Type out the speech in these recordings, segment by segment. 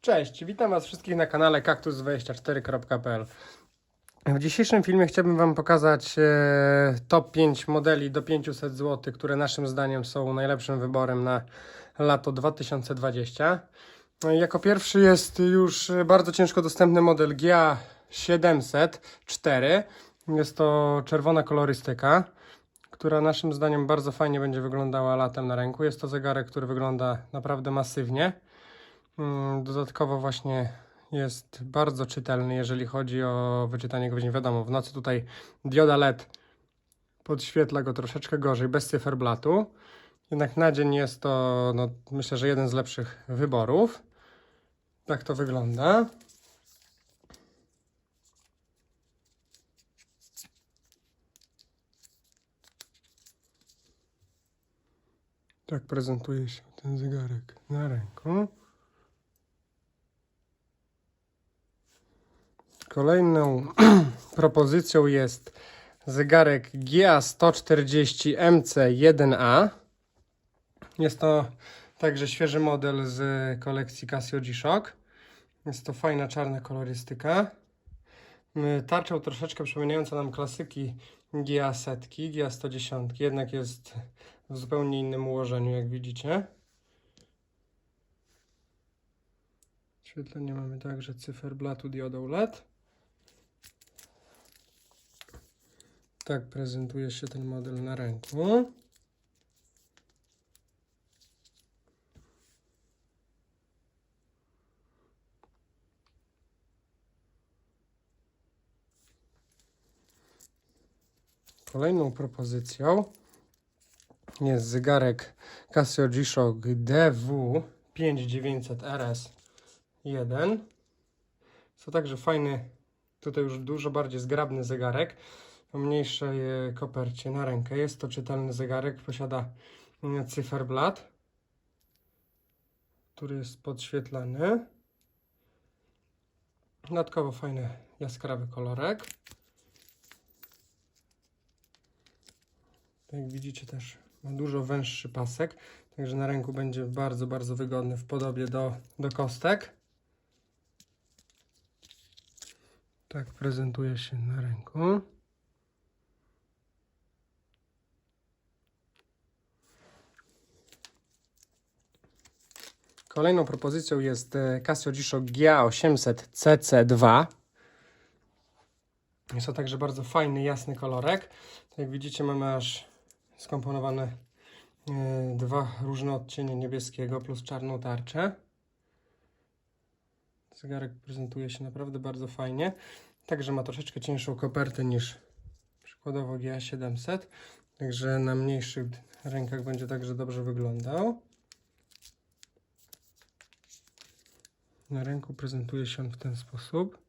Cześć, witam Was wszystkich na kanale kaktus24.pl. W dzisiejszym filmie chciałbym Wam pokazać e, top 5 modeli do 500 zł, które naszym zdaniem są najlepszym wyborem na lato 2020. No jako pierwszy jest już bardzo ciężko dostępny model GA 704. Jest to czerwona kolorystyka, która naszym zdaniem bardzo fajnie będzie wyglądała latem na ręku. Jest to zegarek, który wygląda naprawdę masywnie. Mm, Dodatkowo właśnie jest bardzo czytelny, jeżeli chodzi o wyczytanie godzin. Wiadomo, w nocy tutaj dioda LED podświetla go troszeczkę gorzej, bez cyferblatu. Jednak na dzień jest to, no, myślę, że jeden z lepszych wyborów. Tak to wygląda. Tak prezentuje się ten zegarek na ręku. Kolejną propozycją jest zegarek GA140 MC1A. Jest to także świeży model z kolekcji Casio G-Shock. Jest to fajna czarna kolorystyka. Y, Tarczą troszeczkę przypominająca nam klasyki GA setki, GA 110, jednak jest w zupełnie innym ułożeniu, jak widzicie. Świetlenie mamy także cyferblatu diodą LED. Tak prezentuje się ten model na ręku. Kolejną propozycją jest zegarek Casio G-Shock DW5900RS1. To także fajny, tutaj już dużo bardziej zgrabny zegarek o mniejszej e, kopercie na rękę. Jest to czytelny zegarek, posiada mm, cyferblat, który jest podświetlany. Dodatkowo fajny jaskrawy kolorek. Jak widzicie też ma dużo węższy pasek, także na ręku będzie bardzo, bardzo wygodny w podobie do, do kostek. Tak prezentuje się na ręku. Kolejną propozycją jest e, Casio G-Shock GA800 CC2. Jest to także bardzo fajny, jasny kolorek. Jak widzicie mamy aż skomponowane e, dwa różne odcienie niebieskiego plus czarną tarczę. Zegarek prezentuje się naprawdę bardzo fajnie. Także ma troszeczkę cięższą kopertę niż przykładowo GA700. Także na mniejszych rękach będzie także dobrze wyglądał. Na ręku prezentuje się on w ten sposób.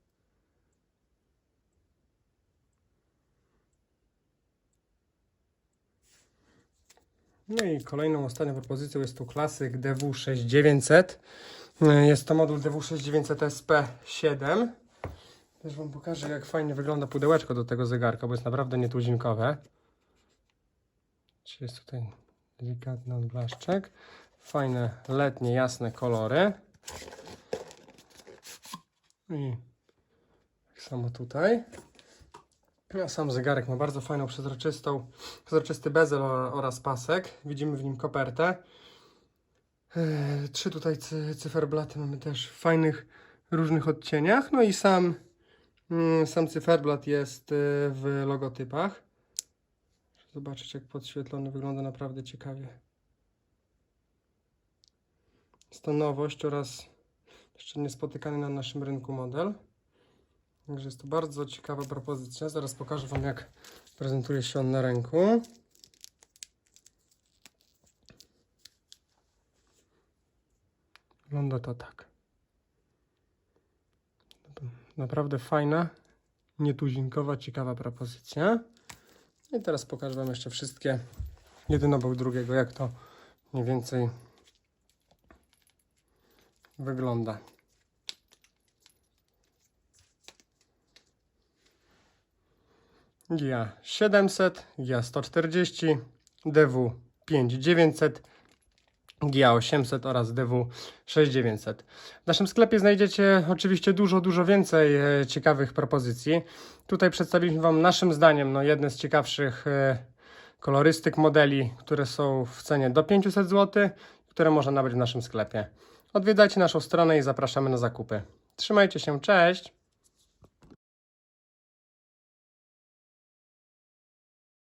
No i kolejną, ostatnią propozycją jest tu klasyk DW6900. Jest to model DW6900 SP7. Też Wam pokażę, jak fajnie wygląda pudełeczko do tego zegarka, bo jest naprawdę nietuzinkowe. Czyli Jest tutaj delikatny odblaszczek. Fajne, letnie, jasne kolory. I tak samo tutaj. A sam zegarek ma bardzo fajną, przezroczystą, przezroczysty bezel oraz pasek. Widzimy w nim kopertę. Eee, Trzy tutaj cy, cyferblaty mamy też w fajnych, różnych odcieniach. No i sam, mm, sam cyferblat jest e, w logotypach. Zobaczyć jak podświetlony wygląda naprawdę ciekawie. Jest to nowość oraz jeszcze niespotykany na naszym rynku model. Także jest to bardzo ciekawa propozycja. Zaraz pokażę Wam, jak prezentuje się on na ręku. Wygląda to tak. Naprawdę fajna, nietuzinkowa, ciekawa propozycja. I teraz pokażę Wam jeszcze wszystkie, jeden obok drugiego, jak to mniej więcej wygląda. GIA 700, GIA 140, DW 5900, GA800 oraz DW 6900. W naszym sklepie znajdziecie oczywiście dużo, dużo więcej e, ciekawych propozycji. Tutaj przedstawiliśmy Wam naszym zdaniem no, jedne z ciekawszych e, kolorystyk modeli, które są w cenie do 500 zł, które można nabyć w naszym sklepie. Odwiedzajcie naszą stronę i zapraszamy na zakupy. Trzymajcie się, cześć!